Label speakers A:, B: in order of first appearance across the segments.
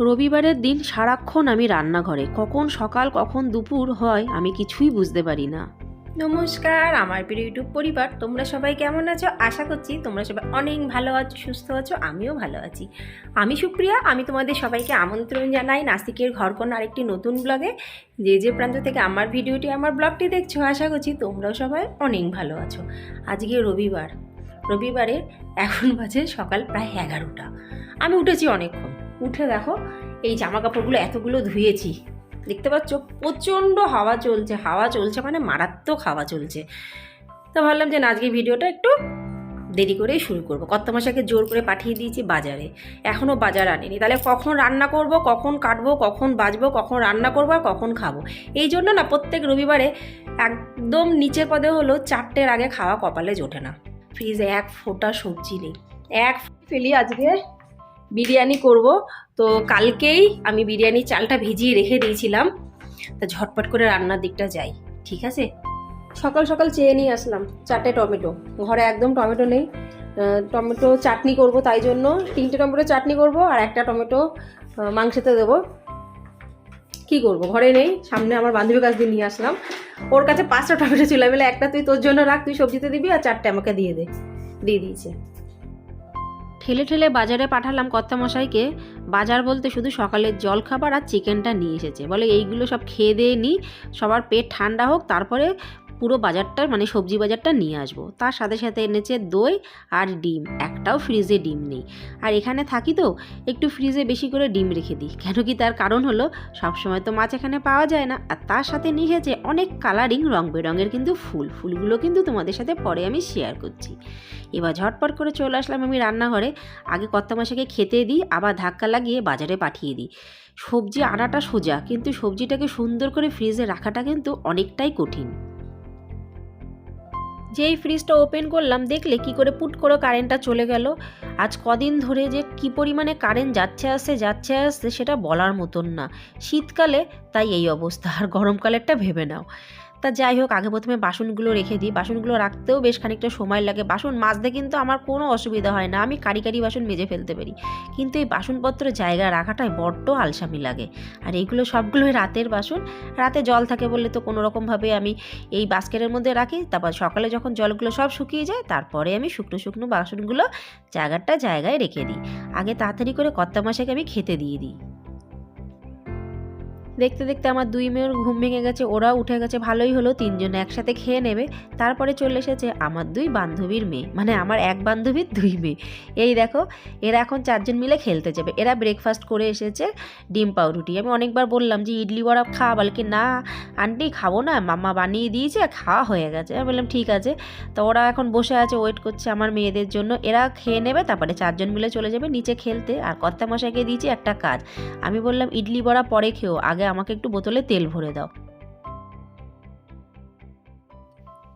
A: রবিবারের দিন সারাক্ষণ আমি রান্নাঘরে। কখন সকাল, কখন দুপুর হয়, আমি কিছুই বুঝতে পারি না।
B: নমস্কার, আমার প্রিয় ইউটিউব পরিবার, তোমরা সবাই কেমন আছো? আশা করছি তোমরা সবাই অনেক ভালো আছো, সুস্থ আছো, আমিও ভালো আছি। আমি সুপ্রিয়া, আমি তোমাদের সবাইকে আমন্ত্রণ জানাই নাসিকের ঘরকোন আরেকটি নতুন ব্লগে। যে যে প্রান্ত থেকে আমার ভিডিওটি, আমার ব্লগটি দেখছ, আশা করছি তোমরাও সবাই অনেক ভালো আছো। আজকে রবিবার। রবিবারে এখন বাজে সকাল প্রায় এগারোটা। আমি উঠেছি অনেকক্ষণ। উঠে দেখো, এই জামা কাপড়গুলো এতগুলো ধুয়েছি। দেখতে পাচ্ছ, প্রচণ্ড হাওয়া চলছে। হাওয়া চলছে মানে মারাত্মক হাওয়া চলছে। তো ভাবলাম যে আজকে ভিডিওটা একটু দেরি করেই শুরু করব। কর্তামশাকে জোর করে পাঠিয়ে দিয়েছি বাজারে। এখনও বাজার আনিনি। তাহলে কখন রান্না করব, কখন কাটবো, কখন বাজবো, কখন রান্না করব আর কখন খাব? এই জন্য না, প্রত্যেক রবিবারে একদম নিচের পদে হলো চারটের আগে খাওয়া কপালে জোটে না। ফ্রিজে এক ফোঁটা সবজি নেই। এক ফেলি আজকে। বিরিয়ানি করব। তো কালকেই আমি বিরিয়ানি চালটা ভিজিয়ে রেখে দিয়েছিলাম। তা ঝটপট করে রান্নার দিকটা যাই, ঠিক আছে? সকাল সকাল চেয়ে নিয়ে আসলাম চারটে টমেটো। ঘরে একদম টমেটো নেই। টমেটো চাটনি করব তাই জন্য তিনটে টমেটো চাটনি করব আর একটা টমেটো মাংসতে দেবো। কি করব? ঘরে নেই, সামনে আমার বান্ধবীর কাছ দিয়ে নিয়ে আসলাম। ওর কাছে পাঁচটা টমেটো ছিল। আমি একটা তুই তোর জন্য রাখ, তুই সবজিতে দিবি আর চারটে আমাকে দিয়ে দে। দিয়ে দিয়েছে।
A: ঠেলে ঠেলে বাজারে পাঠালাম কর্তামশাইকে। বাজার বলতে শুধু সকালের জল খাবার আর চিকেনটা নিয়ে এসেছে। বলে এইগুলো সব খেয়ে দিয়ে নিই সবার পেট ঠান্ডা হোক, তারপরে পুরো বাজারটা মানে সবজি বাজারটা নিয়ে আসব। তার সাথে সাথে এনেছে দই আর ডিম। একটাও ফ্রিজে ডিম নেই। আর এখানে থাকি তো, একটু ফ্রিজে বেশি করে ডিম রেখে দিই। কেন কি তার কারণ হলো, সবসময় তো মাছ এখানে পাওয়া যায় না। আর তার সাথে নিয়ে এসেছে অনেক কালারিং রং বেরঙের কিন্তু ফুল। ফুলগুলো কিন্তু তোমাদের সাথে পরে আমি শেয়ার করছি। এবার ঝটপট করে চলে আসলাম আমি রান্নাঘরে। আগে কর্তা মাসাকে খেতে দিই, আবার ধাক্কা লাগিয়ে বাজারে পাঠিয়ে দিই। সবজি আনাটা সোজা, কিন্তু সবজিটাকে সুন্দর করে ফ্রিজে রাখাটা কিন্তু অনেকটাই কঠিন। যেই ফ্রিজটা ওপেন করলাম, দেখলে কি করে পুট করে কারেন্টটা চলে গেল। আজ কদিন ধরে যে কি পরিমাণে কারেন্ট যাচ্ছে আসছে যাচ্ছে আসছে, সেটা বলার মতন না। শীতকালে তাই এই অবস্থা, আর গরমকালেরটা ভেবে নাও। তা যাই হোক, আগে প্রথমে বাসনগুলো রেখে দিই। বাসনগুলো রাখতেও বেশ খানিকটা সময় লাগে। বাসন মাজতে কিন্তু আমার কোনো অসুবিধা হয় না। আমি কারি কারি বাসন মেজে ফেলতে পারি। কিন্তু এই বাসনপত্র জায়গা রাখাটাই বড্ড আলসামি লাগে। আর এইগুলো সবগুলোই রাতের বাসন। রাতে জল থাকে বললে তো কোনো রকমভাবে আমি এই বাস্কেটের মধ্যে রাখি। তারপর সকালে যখন জলগুলো সব শুকিয়ে যায়, তারপরে আমি শুকনো শুকনো বাসনগুলো জায়গাটা জায়গায় রেখে দিই। আগে তাড়াতাড়ি করে কর্তা মাসাকে আমি খেতে দিয়ে দিই। দেখতে দেখতে আমার দুই মেয়ের ঘুম ভেঙে গেছে, ওরাও উঠে গেছে, ভালোই হলো, তিনজন একসাথে খেয়ে নেবে। তারপরে চলে এসেছে আমার দুই বান্ধবীর মেয়ে মানে আমার এক বান্ধবীর দুই মেয়ে। এই দেখো, এরা এখন চারজন মিলে খেলতে যাবে। এরা ব্রেকফাস্ট করে এসেছে ডিম পাউরুটি। আমি অনেকবার বললাম যে, ইডলি বড়া খা বলে কি, না, আন্টি খাব না, মাম্মা বানিয়ে দিয়েছে, খাওয়া হয়ে গেছে। আমি বললাম, ঠিক আছে। তো ওরা এখন বসে আছে ওয়েট করছে আমার মেয়েদের জন্য। এরা খেয়ে নেবে, তারপরে চারজন মিলে চলে যাবে নিচে খেলতে। আর কর্তা মশাইকে দিয়েছি একটা কাজ। আমি বললাম, ইডলি বড়া পরে খেও, আগে আমাকে একটু বোতলে তেল ভরে দাও।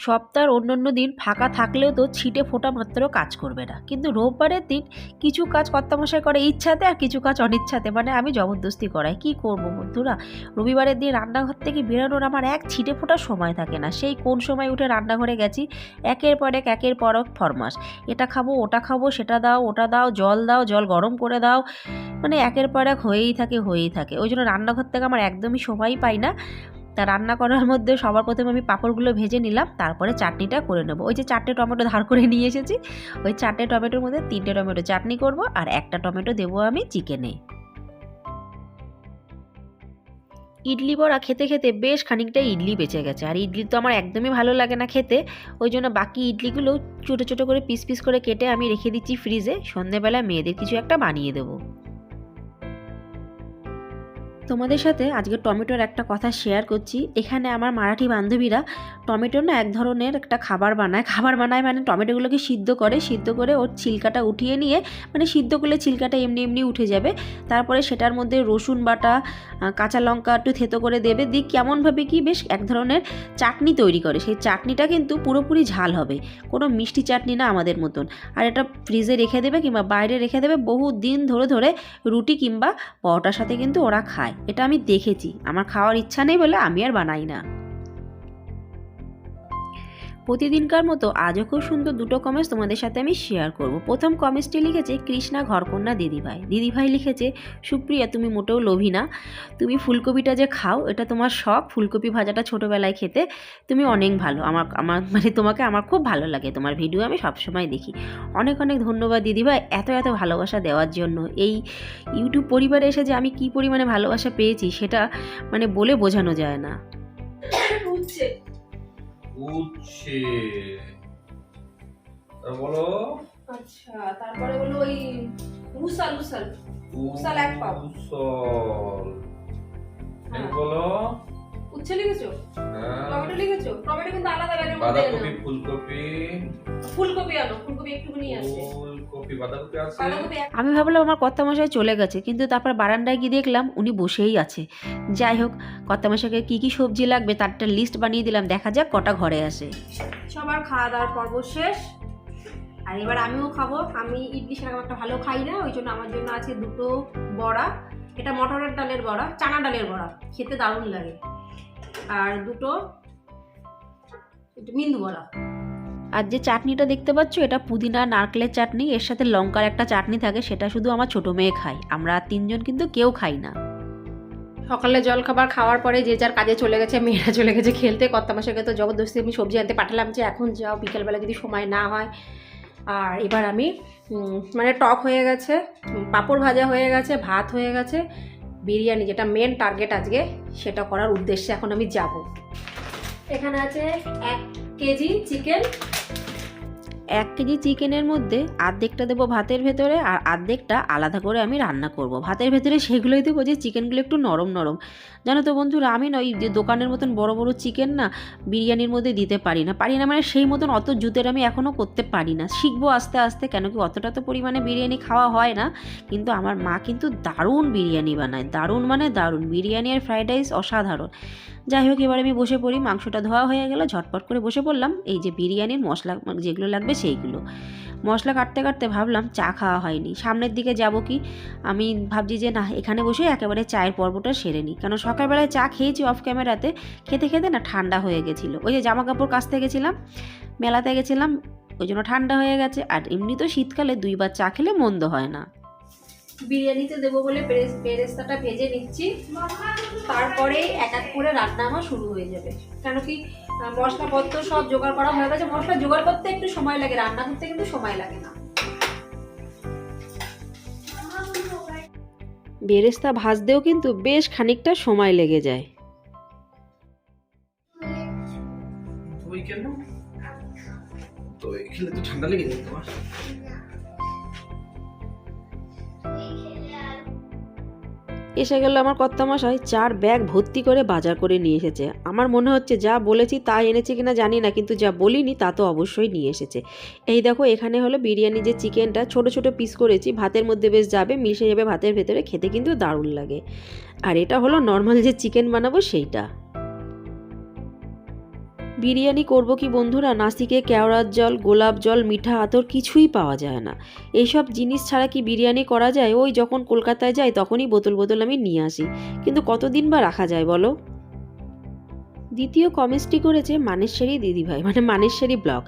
A: সপ্তাহের অন্য অন্য দিন ফাঁকা থাকলেও তো ছিটে ফোটা মাত্র কাজ করবে না। কিন্তু রোববারের দিন কিছু কাজ কর্তামশাই করে ইচ্ছাতে আর কিছু কাজ অনিচ্ছাতে মানে আমি জবরদস্তি করাই। কি করব বন্ধুরা? রবিবারের দিন রান্নাঘর থেকে বেরোনোর আমার এক ছিটে ফোটার সময় থাকে না। সেই কোন সময় উঠে রান্নাঘরে গেছি? একের পর এক, একের পর এক ফরমাস এটা খাব, ওটা খাব, সেটা দাও, ওটা দাও, জল দাও, জল গরম করে দাও। মানে একের পর এক হয়েই থাকে হয়েই থাকে। ওই জন্য রান্নাঘর থেকে আমার একদমই সময়ই পাই না। তা রান্না করার মধ্যে সবার প্রথমে আমি পাঁপড়গুলো ভেজে নিলাম, তারপরে চাটনিটা করে নেব। ওই যে চারটে টমেটো ধার করে নিয়ে এসেছি, ওই চারটে টমেটোর মধ্যে তিনটে টমেটো চাটনি করব আর একটা টমেটো দেবো আমি চিকেনে। ইডলি বড়া খেতে খেতে বেশ খানিকটা ইডলি বেঁচে গেছে, আর ইডলি তো আমার একদমই ভালো লাগে না খেতে। ওই জন্য বাকি ইডলিগুলো ছোটো ছোটো করে পিস পিস করে কেটে আমি রেখে দিচ্ছি ফ্রিজে সন্ধেবেলা মেয়েদের কিছু একটা বানিয়ে দেবো। তোমাদের সাথে আজকে টমেটোর একটা কথা শেয়ার করছি। এখানে আমার মারাঠি বান্ধবীরা টমেটো না এক ধরনের একটা খাবার বানায়। খাবার বানায় মানে টমেটোগুলোকে সিদ্ধ করে সিদ্ধ করে ওর ছিলকাটা উঠিয়ে নিয়ে মানে সিদ্ধ করলে ছিলকাটা এমনি এমনি উঠে যাবে। তারপরে সেটার মধ্যে রসুন বাটা কাঁচা লঙ্কা একটু থেতো করে দেবে। দিয়ে কেমনভাবে কি বেশ এক ধরনের চাটনি তৈরি করে। সেই চাটনিটা কিন্তু পুরোপুরি ঝাল হবে। কোনো মিষ্টি চাটনি না আমাদের মতন। আর এটা ফ্রিজে রেখে দেবে কিংবা বাইরে রেখে দেবে বহু দিন ধরে ধরে রুটি কিংবা পরোটার সাথে কিন্তু ওরা খায়। এটা আমি দেখেছি। আমার খাওয়ার ইচ্ছা নেই বলে আমি আর বানাই না। প্রতিদিনকার মতো আজও খুব সুন্দর দুটো কমেন্টস তোমাদের সাথে আমি শেয়ার করব। প্রথম কমেন্টসটি লিখেছে, কৃষ্ণা ঘরকন্যা দিদিভাই। দিদিভাই লিখেছে, সুপ্রিয়া, তুমি মোটেও লোভী না। তুমি ফুলকপিটা যে খাও, এটা তোমার শখ। ফুলকপি ভাজাটা ছোটোবেলায় খেতে তুমি অনেক ভালো। আমার আমার মানে তোমাকে আমার খুব ভালো লাগে। তোমার ভিডিও আমি সবসময় দেখি। অনেক অনেক ধন্যবাদ দিদিভাই এত এত ভালোবাসা দেওয়ার জন্য। এই ইউটিউব পরিবারে এসে যে আমি কী পরিমাণে ভালোবাসা পেয়েছি, সেটা মানে বলে বোঝানো যায় না।
C: উচ্ছে বলো
B: আচ্ছা তারপরে হলো ওই উসাল উসাল উসাল এক পাও।
C: উসল। বলো
B: উচ্ছে লিখেছো। টমেটো লিখেছো? টমেটো কিন্তু আলাদা ব্যাগের মধ্যে
C: বাঁধাকপি ফুলকপি।
B: ফুলকপি আনো ফুলকপি একটুখানি আছে।
A: আমি ভাবলাম আমার কর্তামশাই চলে গেছে কিন্তু তারপর বারান্দায় গিয়ে দেখলাম উনি বসেই আছে। যাই হোক কর্তামশাইকে কী কী সবজি লাগবে তার একটা লিস্ট বানিয়ে দিলাম দেখা যাক কটা ঘরে আসে।
B: সবার খাওয়া দাওয়ার পর্ব শেষ। আর এবার আমিও খাব। আমি ইডলি সেরকম একটা ভালো খাই না ওই জন্য আমার জন্য আছে দুটো বড়া। এটা মটরের ডালের বড়া চানা ডালের বড়া। খেতে দারুণ লাগে। আর দুটো মিন্দু বড়া
A: আর যে চাটনিটা দেখতে পাচ্ছ এটা পুদিনা নারকেলের চাটনি এর সাথে লঙ্কার একটা চাটনি থাকে সেটা শুধু আমার ছোটো মেয়ে খায়। আমরা তিনজন কিন্তু কেউ খাই না।
B: সকালে জল খাবার খাওয়ার পরে যে যার কাজে চলে গেছে মেয়েরা চলে গেছে খেলতে। কর্তা মাসাকে তো জবরদস্তি আমি সবজি আনতে পাঠালাম যে এখন যাও বিকেলবেলা যদি সময় না হয়। আর এবার আমি মানে টক হয়ে গেছে পাঁপড় ভাজা হয়ে গেছে ভাত হয়ে গেছে বিরিয়ানি যেটা মেন টার্গেট আজকে, সেটা করার উদ্দেশ্যে এখন আমি যাব। এখানে আছে এক কেজি চিকেন
A: এক কেজি চিকেনের মধ্যে অর্ধেকটা দেবো ভাতের ভেতরে আর অর্ধেকটা আলাদা করে আমি রান্না করব। ভাতের ভেতরে সেগুলোই দেবো যে চিকেনগুলো একটু নরম নরম। জানো তো বন্ধুরা, আমি না ওই যে দোকানের মতন বড় বড় চিকেন না বিরিয়ানির মধ্যে দিতে পারি না। পারি না মানে সেই মতন অত জুতের আমি এখনও করতে পারি না। শিখব আস্তে আস্তে, কেন কি অতটা তো পরিমাণে বিরিয়ানি খাওয়া হয় না। কিন্তু আমার মা কিন্তু দারুণ বিরিয়ানি বানায়। দারুণ মানে দারুণ। বিরিয়ানি আর ফ্রাইড রাইস অসাধারণ। যাই হোক, এবার আমি বসে পড়ি। মাংসটা ধোয়া হয়ে গেল, ঝটপট করে বসে পড়লাম। এই যে বিরিয়ানির মশলা যেগুলো লাগবে সেইগুলো। মশলা কাটতে কাটতে ভাবলাম চা খাওয়া হয়নি। সামনের দিকে যাব কি? আমি ভাবছি যে না, এখানে বসে একেবারে চায়ের পর্বটা সেরে নিই। কেন, সকালবেলায় চা খেয়েছি অফ ক্যামেরাতে খেতে খেতে না ঠান্ডা হয়ে গেছিল। ওই যে জামা কাপড় কাচতে গেছিলাম, মেলাতে গেছিলাম, ওই জন্য ঠান্ডা হয়ে গেছে। আর এমনি তো শীতকালে দুইবার চা খেলে মন্দ হয় না।
B: বিরিয়ানিতে দেবো বলে পেরেস পেরেস্তাটা ভেজে নিচ্ছি। তারপরে এক এক করে রান্না আমার শুরু হয়ে যাবে। কেন কি মশলাপত্র সব জোগাড় করা হয়ে গেছে। মশলা জোগাড় করতে একটু সময় লাগে রান্না করতে কিন্তু সময় লাগে না।
A: বেরেস্তা ভাজতেও কিন্তু বেশ খানিকটা সময় লেগে যায়।
C: তো খেলে তো ঠান্ডা লেগে যাবে তোমার।
A: এসে গেল আমার কর্তামশাই, চার ব্যাগ ভর্তি করে বাজার করে নিয়ে এসেছে। আমার মনে হচ্ছে যা বলেছি তা এনেছে কিনা জানি না, কিন্তু যা বলিনি তা তো অবশ্যই নিয়ে এসেছে। এই দেখো, এখানে হলো বিরিয়ানি যে চিকেনটা, ছোট ছোট পিস করেছি, ভাতের মধ্যে বেশ যাবে, মিশে যাবে ভাতের ভেতরে, খেতে কিন্তু দারুণ লাগে। আর এটা হলো নর্মাল যে চিকেন বানাবো সেইটা। বিরিয়ানি করব কি বন্ধুরা? নাসিকে কেওড়ার জল, গোলাপ জল, মিঠা আতর কিছুই পাওয়া যায় না। এইসব জিনিস ছাড়া কি বিরিয়ানি করা যায়? ওই যখন কলকাতায় যাই তখনই বোতল বোতল আমি নিয়ে আসি। কিন্তু কতদিন বা রাখা যায় বলো? দ্বিতীয় কমেন্টসটি করেছে মানেশ্বরী দিদিভাই মানে মানেশ্বরী ব্লগ।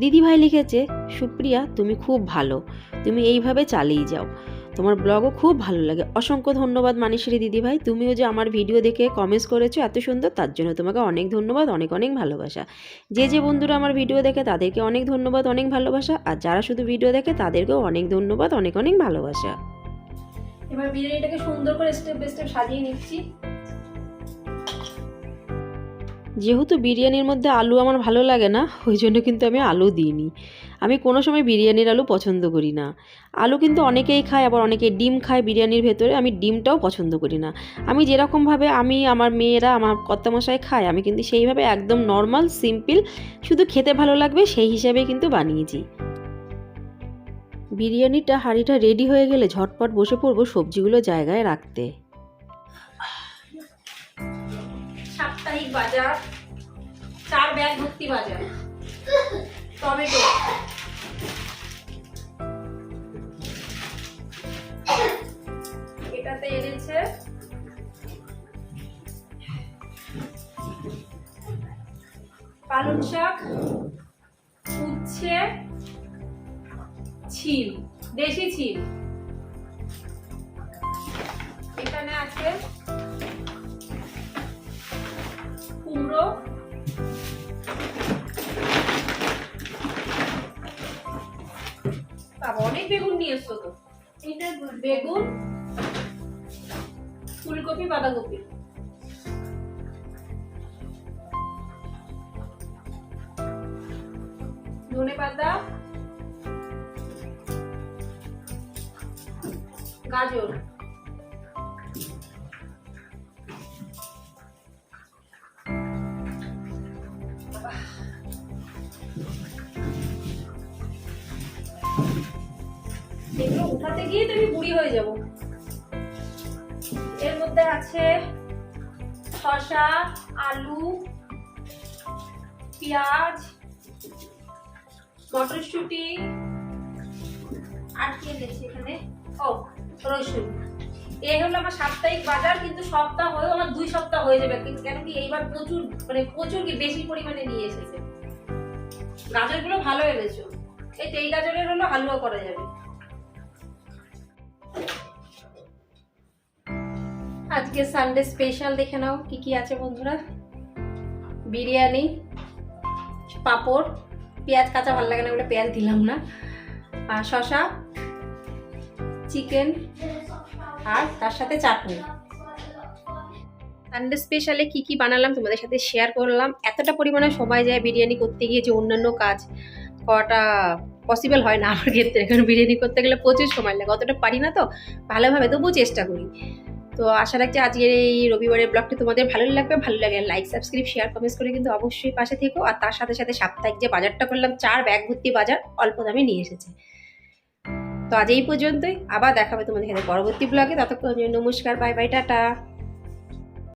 A: দিদিভাই লিখেছে, সুপ্রিয়া, তুমি খুব ভালো। তুমি এইভাবে চালিয়ে যাও। তোমার ব্লগও খুব ভালো লাগে। অসংখ্য ধন্যবাদ মানেশ্বরী দিদিভাই। তুমিও যে আমার ভিডিও দেখে কমেন্টস করেছ এত সুন্দর তার জন্য তোমাকে অনেক ধন্যবাদ অনেক অনেক ভালোবাসা। যে যে বন্ধুরা আমার ভিডিও দেখে তাদেরকে অনেক ধন্যবাদ অনেক ভালোবাসা। আর যারা শুধু ভিডিও দেখে তাদেরকেও অনেক ধন্যবাদ অনেক অনেক ভালোবাসা।
B: এবার বিরিয়ানিটাকে সুন্দর করে স্টেপ বাই স্টেপ সাজিয়ে নিচ্ছি।
A: যেহেতু বিরিয়ানির মধ্যে আলু আমার ভালো লাগে না ওই জন্য কিন্তু আমি আলু দিইনি। আমি কোনো সময় বিরিয়ানির আলু পছন্দ করি না। আলু কিন্তু অনেকেই খায়, আবার অনেকে ডিম খায় বিরিয়ানির ভেতরে, আমি ডিমটাও পছন্দ করি না। আমি যেরকমভাবে আমি, আমার মেয়েরা, আমার কর্তামশাই খায়, আমি কিন্তু সেইভাবে একদম নর্মাল, সিম্পল, শুধু খেতে ভালো লাগবে সেই হিসাবে কিন্তু বানিয়েছি। বিরিয়ানিটা হাঁড়িটা রেডি হয়ে গেলে ঝটপট বসে পড়ব সবজিগুলো জায়গায় রাখতে।
B: সাপ্তাহিক বাজার, চার ব্যাগ ভর্তি বাজার। টমেটো এটাতে এনেছে। পালং শাক উচ্ছে ছিল দেশি ছিল এখানে আছে অনেক বেগুন নিয়ে এসছো তো বেগুন ফুলকপি বাঁধাকপি। ধনে পাতা গাজর। এগুলো উঠাতে গিয়ে তো আমি বুড়ি হয়ে যাব। এর মধ্যে আছে শসা, আলু, পেঁয়াজ, মটরশুঁটি, আর কি এনেছি এখানে? ও, রসুন। এই হলো আমার সাপ্তাহিক বাজার, কিন্তু সপ্তাহ হয়েও আমার দুই সপ্তাহ হয়ে যাবে কেন কি এইবার প্রচুর মানে প্রচুর কি বেশি পরিমাণে নিয়ে এসেছে। গাজরগুলো ভালো এনেছো। এই তেল গাজরের হলো হালুয়া করা যাবে। আজকে সানডে স্পেশাল দেখে নাও, কি কি আছে বন্ধুরা? বিরিয়ানি, পাঁপড়, পেঁয়াজ কাঁচা ভালো লাগে না বলে পেঁয়াজ দিলাম না। আর শশা চিকেন আর তার সাথে চাটনি। সানডে স্পেশালে কি কি বানালাম তোমাদের সাথে শেয়ার করলাম। এতটা পরিমাণে সময় যায় বিরিয়ানি করতে গিয়ে যে অন্যান্য কাজ করাটা পসিবল হয় না আমার ক্ষেত্রে। কারণ বিরিয়ানি করতে গেলে প্রচুর সময় লাগে। অতটা পারি না তো। ভালোভাবে তবুও চেষ্টা করি। তো আশা রাখছি আজকের এই রবিবারের ব্লগটি তোমাদের ভালো লাগবে। ভালো লাগে লাইক সাবস্ক্রাইব শেয়ার কমেন্টস করে কিন্তু অবশ্যই পাশে থেকো। আর তার সাথে সাথে সাপ্তাহিক যে বাজারটা করলাম, চার ব্যাগ ভর্তি বাজার অল্প দামে নিয়ে এসেছে। তো আজ এই পর্যন্তই। আবার দেখাবে তোমাদের সাথে পরবর্তী ব্লগে ততক্ষণ নমস্কার বাই বাই টাটা।